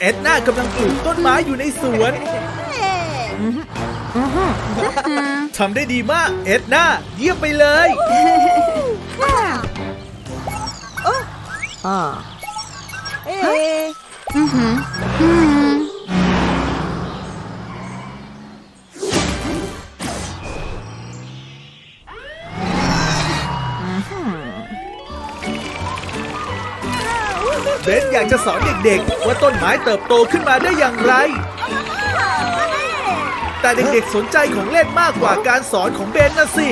เอ็ดนากำลังปลูกต้นไม้อยู่ในสวน ทำได้ดีมาก เอ็ดนาเยี่ยมไปเลยเเบนอยากจะสอนเด็กๆ ว่าต้นไม้เติบโตขึ้นมาได้อย่างไร แต่เด็กๆสนใจของเล่นมากกว่าการสอนของเบนนะสิ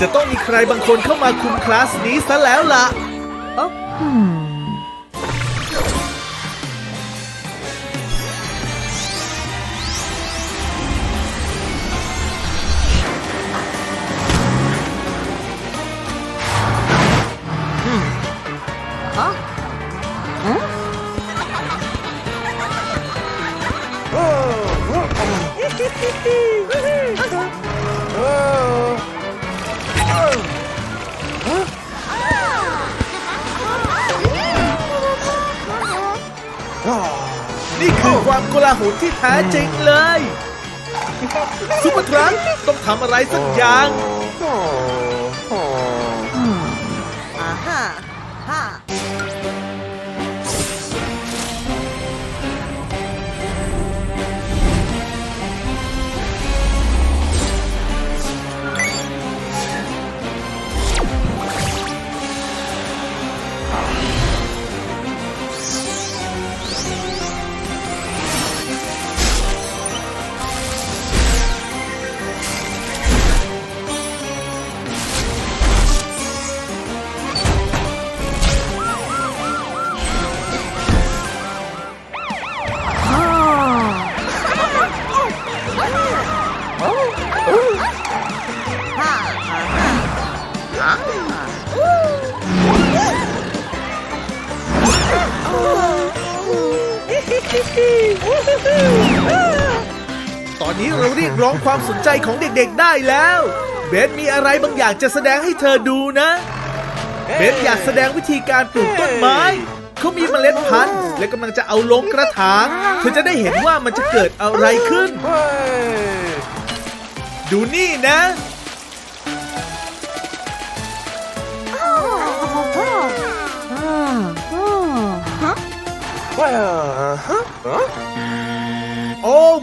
จะต้องมีใครบางคนเข้ามาคุมคลาสนี้ซะแล้วล่ะ นี่คือความโกลาหลที่แท้จริงเลย ซุปเปอร์ทรัคต้องทำอะไรสักอย่าง ร้องความสนใจของเด็กๆได้แล้ว เบนมีอะไรบางอย่างจะแสดงให้เธอดูนะ เบนอยากแสดงวิธีการปลูกต้นไม้ เขามีเมล็ดพันธุ์ และกำลังจะเอาลงกระถาง เธอจะได้เห็นว่ามันจะเกิดอะไรขึ้น ดูนี่นะโอ้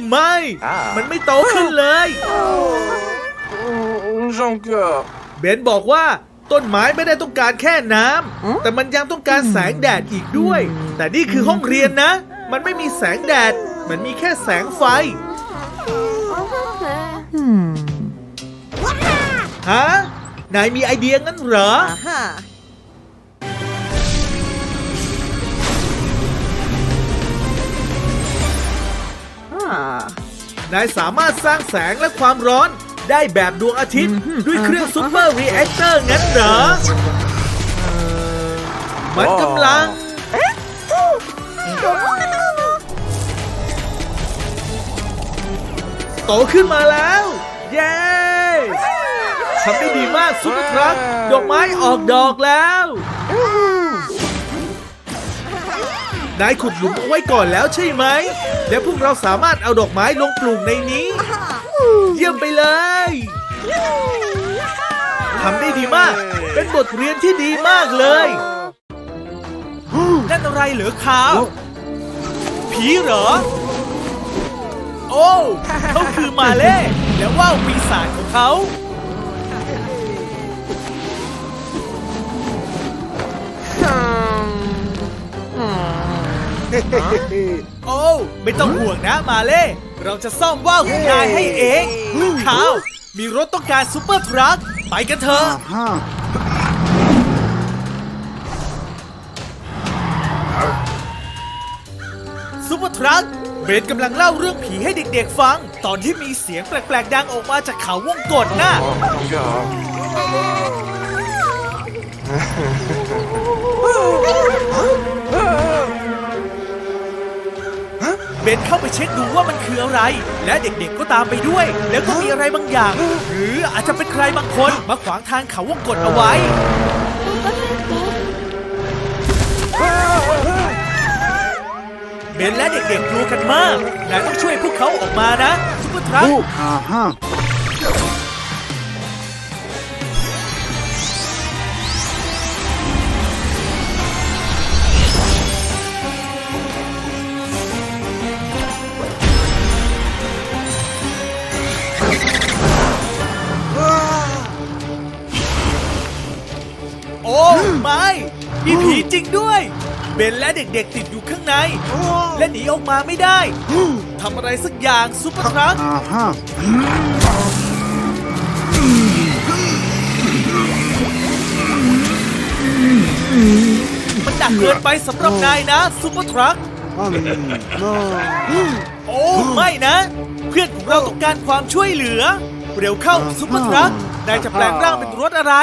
ไม่อ่ามัมันไม่โตขึ้นเลย Jean-Cœur. เบนบอกว่าต้นไม้ไม่ได้ต้องการแค่น้ำแต่มันยังต้องการแสงแดดอีกด้วย แต่นี่คือห้องเรียนนะ มันไม่มีแสงแดด มันมีแค่แสงไฟฮะนายมีไอเดียงั้นเหรอ นายสามารถสร้างแสงและความร้อนได้แบบดวงอาทิตย์ ด้วยเครื่องซูเปอร์รีแอคเตอร์งั้นเหรอ มันกำลัง โตขึ้นมาแล้ว เย้ทำได้ดีมากซุปเปอร์ทรัคดอกไม้ออกดอกแล้ว นายขุดหลุมเอาไว้ก่อนแล้วใช่ไหม และพวกเราสามารถเอาดอกไม้ลงปลูกในนี้ เยี่ยมไปเลยทำได้ดีมาก เป็นบทเรียนที่ดีมากเลยนั่นอะไรเหรอครับผีเหรอ โอ้เขาคือมาเล่แล้วว่าวปีศาจของเขา โอ้ไม่ต้องห่วงนะมาเล่ เราจะซ่อมว่าวของนายให้เองข่าว มีรถต้องการซูเปอร์ทรัคไปกันเถอะซูเปอร์ทรัคเบนกำลังเล่าเรื่องผีให้เด็กๆฟัง ตอนที่มีเสียงแปลกๆดังออกมาจากเขาวงกฏน่ะ บนเข้าไปเช็คดูว่ามันคืออะไร และเด็กๆก็ตามไปด้วย แล้วก็มีอะไรบางอย่าง หรืออาจจะเป็นใครบางคนมาขวางทางเขาวงกดเอาไว้ เบนและเด็กๆกลัวกันมากนายต้องช่วยพวกเขาออกมานะซุปเปอร์ทรัค ไม่มีผีจริงด้วย เบนและเด็กๆติดอยู่ข้างใน และหนีออกมาไม่ได้ทำอะไรสักอย่างซุปเปอร์ทรัค Aha. มันหนักเกินไปสำหรับนายนะซุปเปอร์ทรัค Um, no. โอ้ไม่นะ เพื่อนของเราต้องการความช่วยเหลือ เร็วเข้าซุปเปอร์ทรัคนายจะแปลงร่างเป็นรถอะไร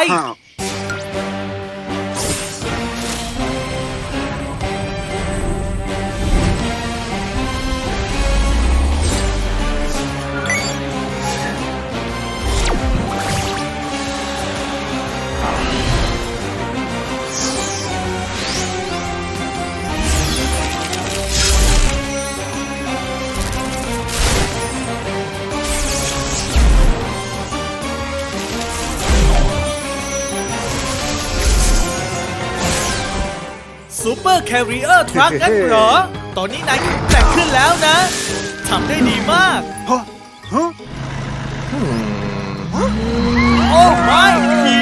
ปอร์แคริเออร์ทรัคนั่นเหรอ ตอนนี้นายแข็งแกร่งขึ้นแล้วนะทำได้ดีมาก Huh? Huh? โอ้ไม่ผี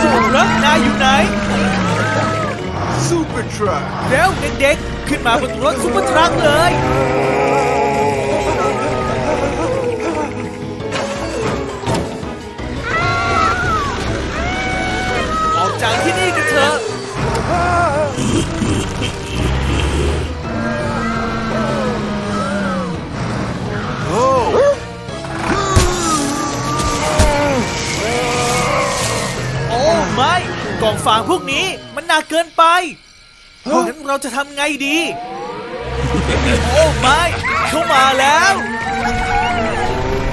ซุปเปอร์ทรัคนายอยู่ไหน Super truck. เร็วเด็กๆ ขึ้นมาบนรถซุปเปอร์ทรัคเลย ออกจากที่นี่กันเถอะ กล่องฟางพวกนี้มันหนักเกินไปงั้นเราจะทำไงดี โอ้ไม่เข้ามาแล้ว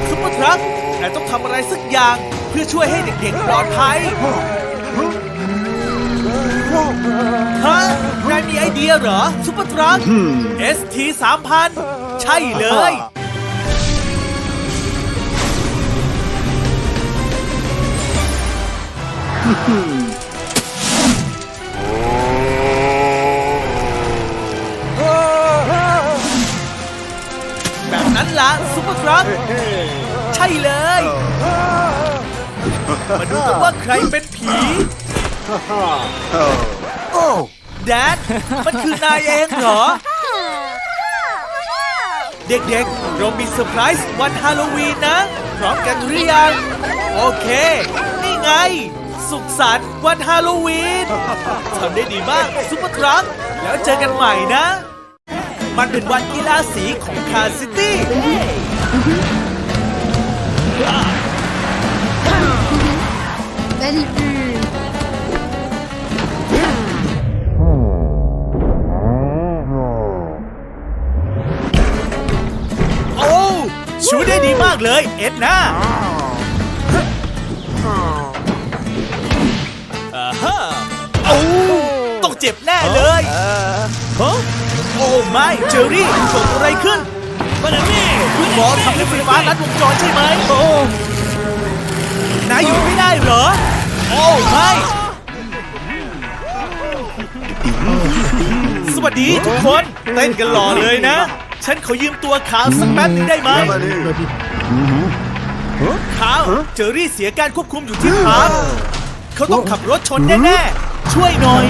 ซุปเปอร์ทรัคนายต้องทำอะไรสักอย่างเพื่อช่วยให้เด็กๆปลอดภัยฮะนายมีไอเดียเหรอซุปเปอร์ทรัค ST 3000 ใช่เลยและซุปเปอร์ทรัคใช่เลย มาดูกันว่าใครเป็นผี Oh. แดดมันคือนายเองเหรอ เด็กๆ เรามีเซอร์ไพรส์วันฮาโลวีนนะ พร้อมกันหรือยัง โอเค นี่ไง สุขสันต์วันฮาโลวีนทำได้ดีมากซุปเปอร์ทรัคแล้วเจอกันใหม่นะ มันเป็นวันกีฬาสีของคาซิตี้ Salut โอ้ช่วยได้ดีมากเลย เอ็ดนะอ่าฮะโอ้ต้องเจ็บแน่เลยฮะ โอ้ไม่เจอรี่เกิดอะไรขึ้นมันนี่คุณหมอทำให้ไฟฟ้าลัดวงจรใช่ไหมโอ้นายอยู่ไม่ได้เหรอ โอ้ไม่สวัสดีทุกคน เต้นกันหล่อเลยนะ ฉันขอยืมตัวขาวสักแป๊บหนึงได้ไหมขาวเจอรี่เสียการควบคุมอยู่ที่ขาเขาต้องขับรถชนแน่ๆช่วยหน่อย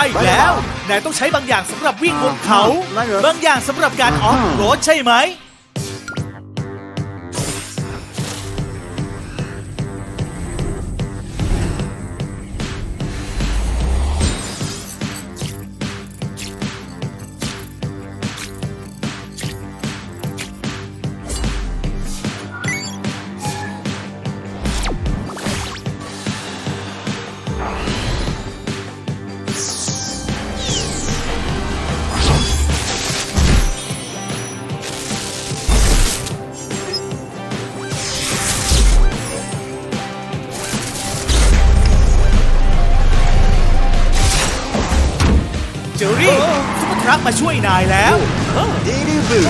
ช่แล้วนายต้องใช้บางอย่างสำหรับวิ่งบนเขาอะไรเหรอบางอย่างสำหรับการออฟโรดใช่ไหม นายแล้ว Diddy boo.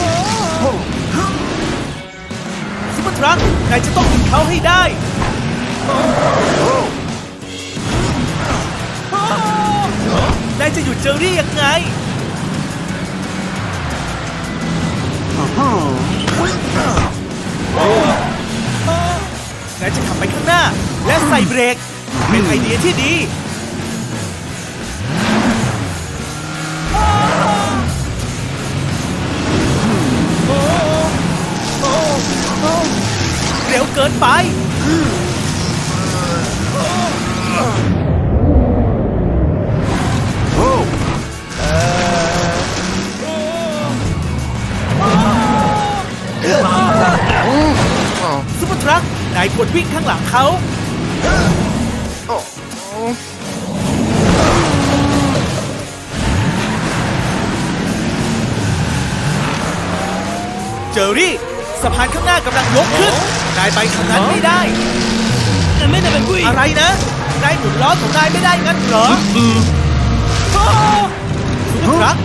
ซุปเปอร์ทรัค นายจะต้องหยุดเขาให้ได้นายจะหยุดเจอรี่ยังไง Uh-huh. นายจะขับไปข้างหน้า และใส่เบรก เป็นไอเดียที่ดี เร็วเกินไป ซุปเปอร์ทรัคนายควรวิ่งข้างหลังเขา เจอรี่ สะพานข้างหน้ากำลังยกขึ้น นายไปทางนั้นไม่ได้ ไม่ได้เป็นกุ้ยอะไรนะ นายหมุนล้อของนายไม่ได้งั้นเหรอซุปเปอร์รัค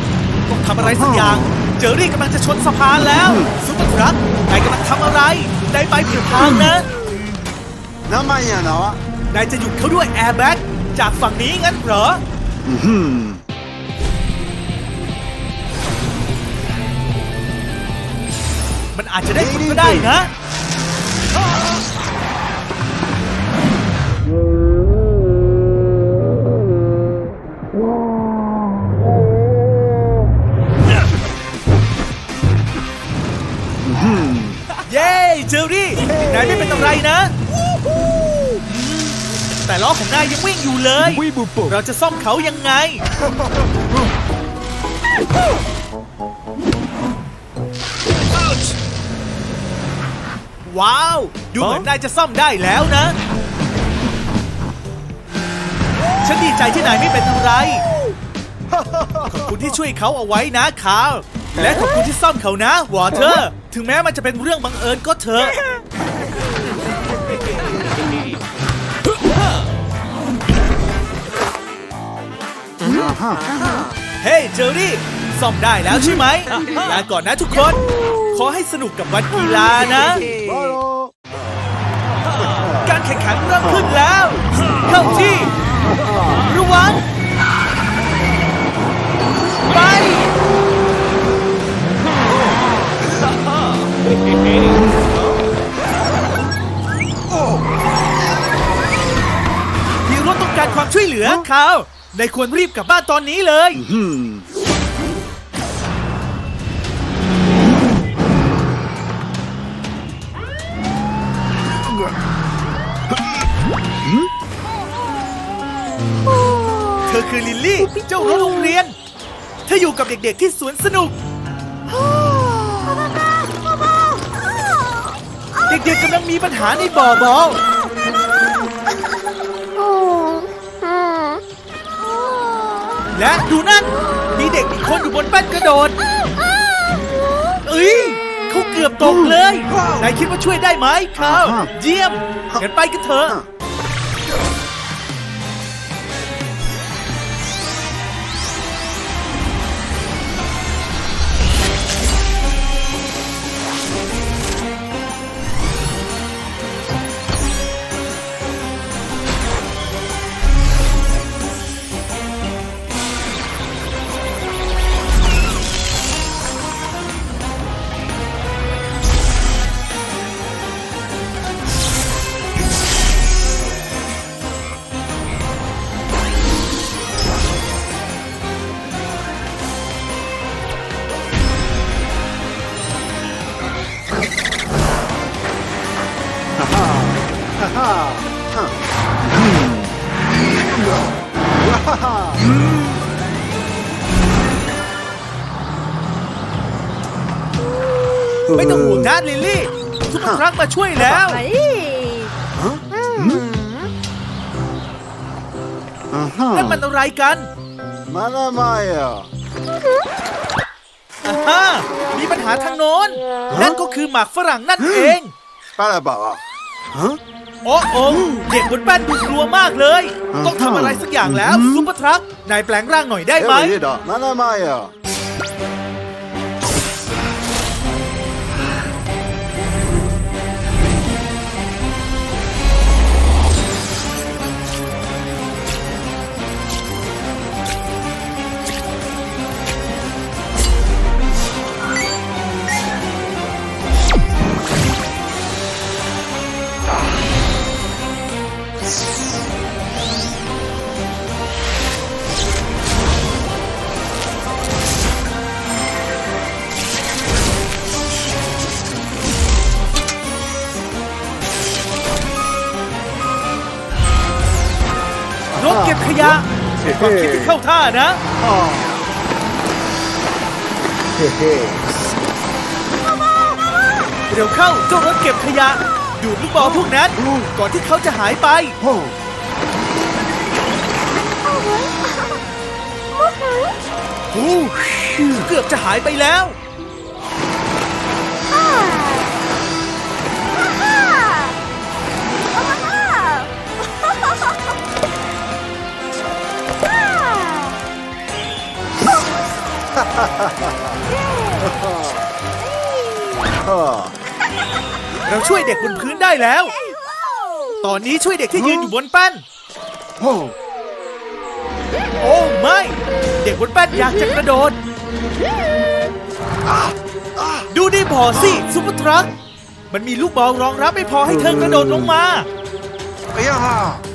ต้องทำอะไรสักอย่าง เจอรี่กำลังจะชนสะพานแล้วซุปเปอร์รัคนายกำลังทำอะไรได้ไปผิดทางนะน้ำมันอย่าเนาะนายจะหยุดเขาด้วยแอร์แบ็กจากฝั่งนี้งั้นเหรอ อืม อาจจะได้ผลก็ได้นะ เย้เจอรี่นายไม่เป็นอะไรนะ แต่ล้อของนายยังวิ่งอยู่เลย Oui, Boupo. เราจะซ่อมเขายังไง ว้าว ดูเหมือนนายจะซ่อมได้แล้วนะ ฉันดีใจที่นายไม่เป็นอะไร ขอบคุณที่ช่วยเขาเอาไว้นะคาร์ลและขอบคุณที่ซ่อมเขานะวอเตอร์ ถึงแม้มันจะเป็นเรื่องบังเอิญก็เถอะเฮ้ยเจอรี่ซ่อมได้แล้วใช่ไหมลาก่อนนะทุกคน ขอให้สนุกกับวันกีฬานะ Bye. การ แข่งขันเริ่มขึ้นแล้ว เข้าที่ระวังไปมีรถต้องการความช่วยเหลือเขานายควรรีบกลับบ้านตอนนี้เลย คือลิลลี่ เจ้ารู้โรงเรียน เธออยู่กับเด็กๆที่สวนสนุก เด็กๆกำลังมีปัญหาในบ่อบอลและดูนั่น มีเด็กอีกคนอยู่บนแป้นกระโดด เอ้ยเขาเกือบตกเลย นายคิดว่าช่วยได้ไหมครับ เยี่ยมงั้นไปกันเถอะ ไม่ต้องห่วงนะลิลลี่ทุกครั้งมาช่วยแล้ว นั่นมันอะไรกันมาทำไมอะอ่าฮะมีปัญหาทางโน้น นั่นก็คือหมากฝรั่งนั่นเอง ป้าอะไรบอกอะฮะ โอ้โอ้เด็กบนแป้นดูกลัวมากเลย ต้องทำอะไรสักอย่างแล้วซุปเปอร์ทรัคนายแปลงร่างหน่อยได้ไหม Eda. Mana Maya. ที่เข้าท่านะเร็วเข้าเจ้ารถเก็บขยะ ดูดลูกบอลพวกนั้นก่อนที่เขาจะหายไป Oh. อู้เกือบจะหายไปแล้ว เราช่วยเด็กบนพื้นได้แล้ว ตอนนี้ช่วยเด็กที่ยืนอยู่บนแป้น Oh. โอ้ไม่ เด็กบนแป้นอยากจะกระโดด ดูได้พอสิซุปเปอร์ทรัค มันมีลูกบอลรองรับไม่พอให้เธอกระโดดลงมา Yeah. Oh.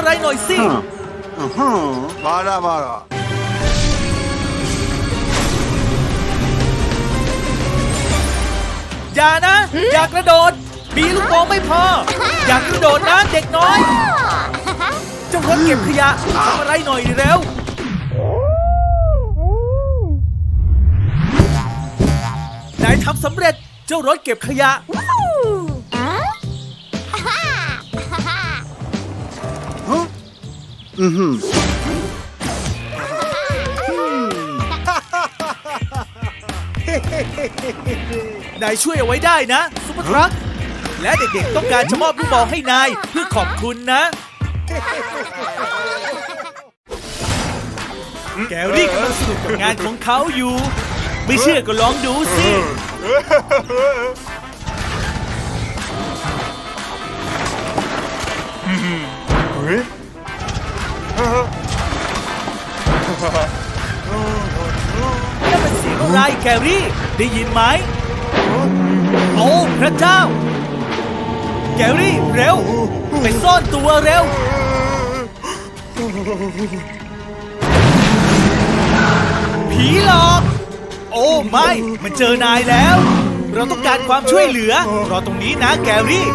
อะไรหน่อยสิ Huh. Uh-huh. Bada bada. อย่านะ อย่ากระโดด มีลูกบอลไม่พอ อย่ากระโดดนะเด็กน้อยเจ้ารถเก็บขยะทำอะไรหน่อยเร็วนายทำสำเร็จเจ้ารถเก็บขยะ นายช่วยเอาไว้ได้นะซุปเปอร์ทรัคและเด็กๆต้องการจะมอบลูกบอลให้นายเพื่อขอบคุณนะ แกรี่กำลังสนุกกับงานของเขาอยู่ ไม่เชื่อก็ลองดูสิ นั่นเป็นเสียงอะไรแกรี่ ได้ยินไหม โอ้ พระเจ้าแกรี่ เร็ว ไปซ่อนตัวเร็ว ผีหลอก โอ้ไม่ มันเจอนายแล้ว เราต้องการความช่วยเหลือ รอตรงนี้นะแกรี่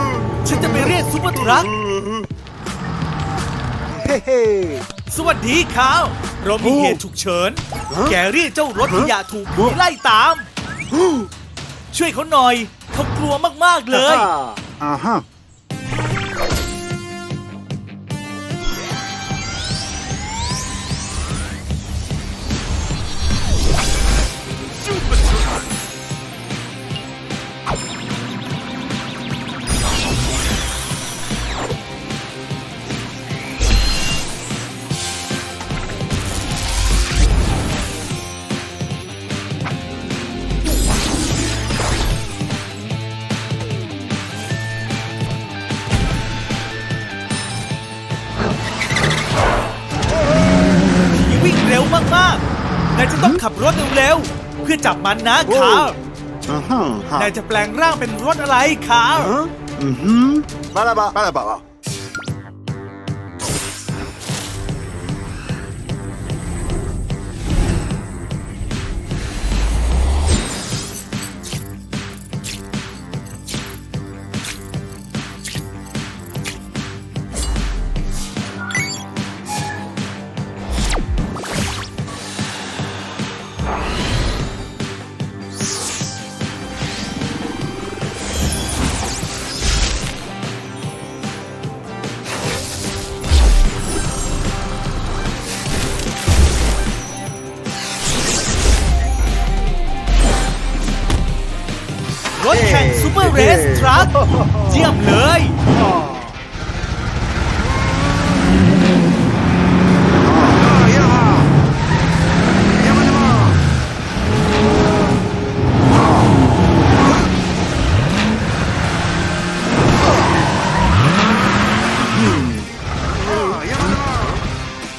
ฉันจะไปเรียกซุปเปอร์ทรัค Hey, hey. สวัสดีครับเรามีเหตุฉุกเฉิน แกรี่เจ้ารถขยะถูกผีไล่ตาม ช่วยเขาหน่อย เขากลัวมาก ๆ เลย Ah. Uh-huh. ผี ขับรถเร็วๆเพื่อจับมันนะคาร์ Uh-huh. นาย Huh. จะแปลงร่างเป็นรถอะไรคาร์ Huh? Mm-hmm. Balaba. Balaba. เร เยี่ยมเลย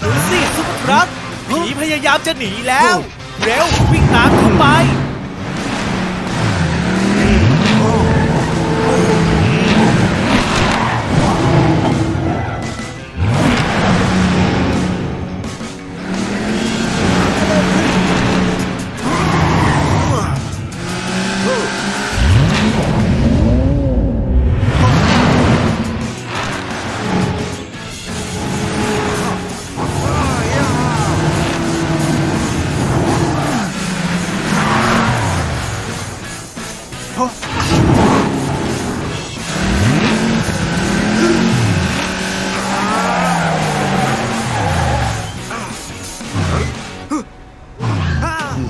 ดูสิซุปเปอร์ทรัคผีพยายามจะหนีแล้ว เร็ว วิ่งตามเข้าไป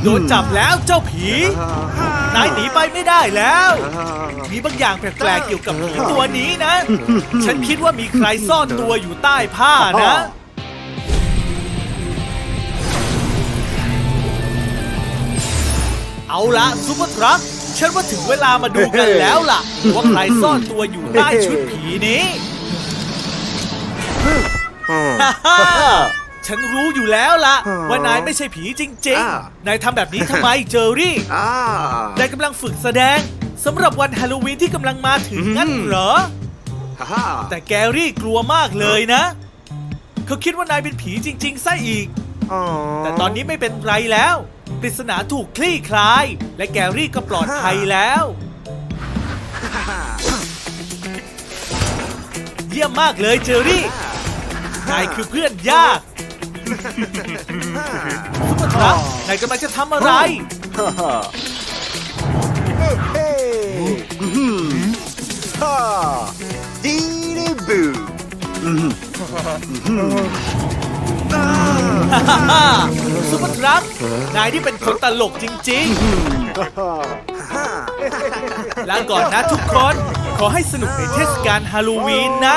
โดนจับแล้วเจ้าผี นายหนีไปไม่ได้แล้ว มีบางอย่างแปลกๆเกี่ยวกับผีตัวนี้นะ ฉันคิดว่ามีใครซ่อนตัวอยู่ใต้ผ้านะเอาละซุปเปอร์ทรัคฉันว่าถึงเวลามาดูกันแล้วล่ะ ว่าใครซ่อนตัวอยู่ใต้ชุดผีนี้ฮ่าฮ่า ฉันรู้อยู่แล้วล่ะ ว่านายไม่ใช่ผีจริงอ่าๆนายทำแบบนี้ทำไมเจอรี่ Ah. นายกำลังฝึกแสดงสำหรับวันฮาโลวีนที่กำลังมาถึงงั้นเหรอ Haha. แต่แกรี่กลัวมากเลยนะ เขาคิดว่านายเป็นผีจริง ๆซะอีก แต่ตอนนี้ไม่เป็นไรแล้ว ปริศนาถูกคลี่คลาย และแกรี่ก็ปลอดภัยแล้ว เยี่ยมมากเลยเจอรี่ นายคือเพื่อนยาก ซุปเปอร์ทรัคนายกำลังจะทำอะไร Hey. Mhm. Ha. Dee boo. Mhm. ฮ่าฮ่าฮ่าซุปเปอร์ทรัคนายที่เป็นคนตลกจริงๆลาก่อนนะทุกคน ขอให้สนุกในเทศกาลฮาโลวีนนะ